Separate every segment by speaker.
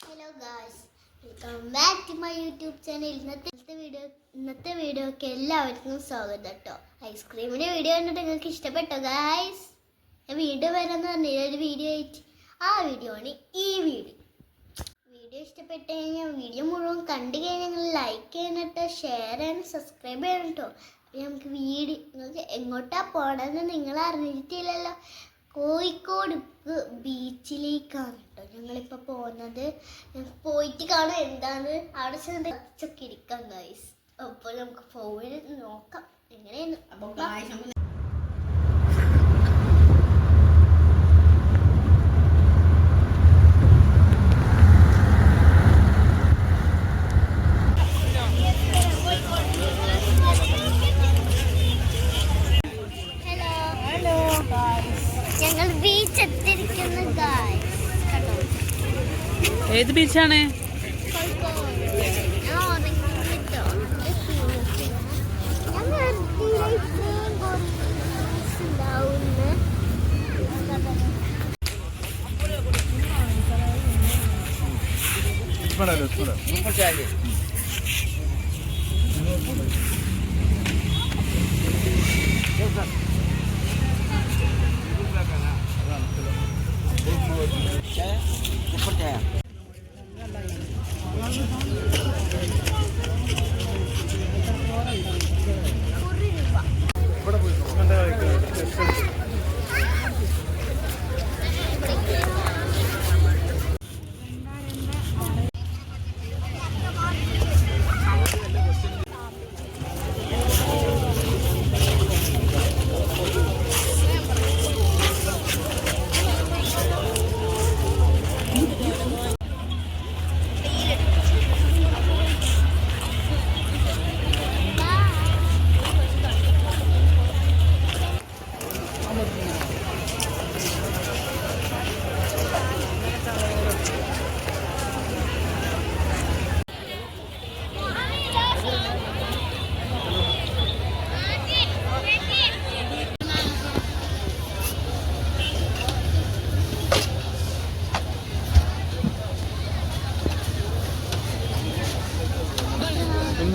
Speaker 1: Hello guys welcome back to my YouTube channel ഇന്നത്തെ video ഇന്നത്തെ വീഡിയോക്ക് എല്ലാവർക്കും സ്വാഗതം കേട്ടോ ഐസ്ക്രീമിന്റെ വീഡിയോ കണ്ടിട്ട് നിങ്ങൾക്ക് ഇഷ്ടപ്പെട്ടോ ഗായ്സ് ഞാൻ വീഡിയോ വരാമെന്ന് പറഞ്ഞ ഒരു വീഡിയോ ആയിട്ട്. ആ വീഡിയോ ആണ് ഈ വീഡിയോ വീഡിയോ ഇഷ്ടപ്പെട്ട് കഴിഞ്ഞാൽ വീഡിയോ മുഴുവൻ കണ്ടു കഴിഞ്ഞാൽ നിങ്ങൾ ലൈക്ക് ചെയ്യണം ഷെയർ ചെയ്യണം സബ്സ്ക്രൈബ് ചെയ്യണം കേട്ടോ നമുക്ക് വീഡിയോ നിങ്ങൾക്ക് എങ്ങോട്ടാ പോകണമെന്ന് നിങ്ങൾ അറിഞ്ഞിട്ടില്ലല്ലോ. കോഴിക്കോട് ബീച്ചിലേക്കാണ് കേട്ടോ ഞങ്ങളിപ്പോൾ പോകുന്നത് പോയിട്ട് കാണാൻ എന്താണ്. അവിടെ ചെന്ന് ഇരിക്കാം ഗൈസ് അപ്പോൾ നമുക്ക് പോയി നോക്കാം. എങ്ങനെയാണ് അപ്പോൾ ഹലോ ഹലോ ഞങ്ങൾ ബീച്ച് എത്തിയിരിക്കുന്നു ഗായ്സ് കണ്ടോ
Speaker 2: ഏത് ബീച്ചാണ്?
Speaker 1: കോഴിക്കോട് ഞാൻ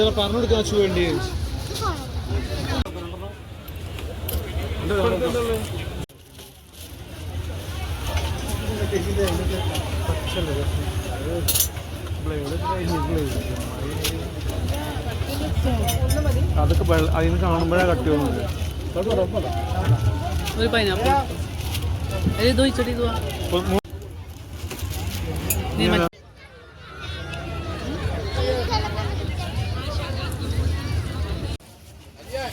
Speaker 3: എന്താ പറഞ്ഞു കൊടുക്കാൻ വേണ്ടി. അതൊക്കെ അതിന് കാണുമ്പോഴേ കട്ടി
Speaker 2: ഒരു പൈനാപ്പിൾ ഇത്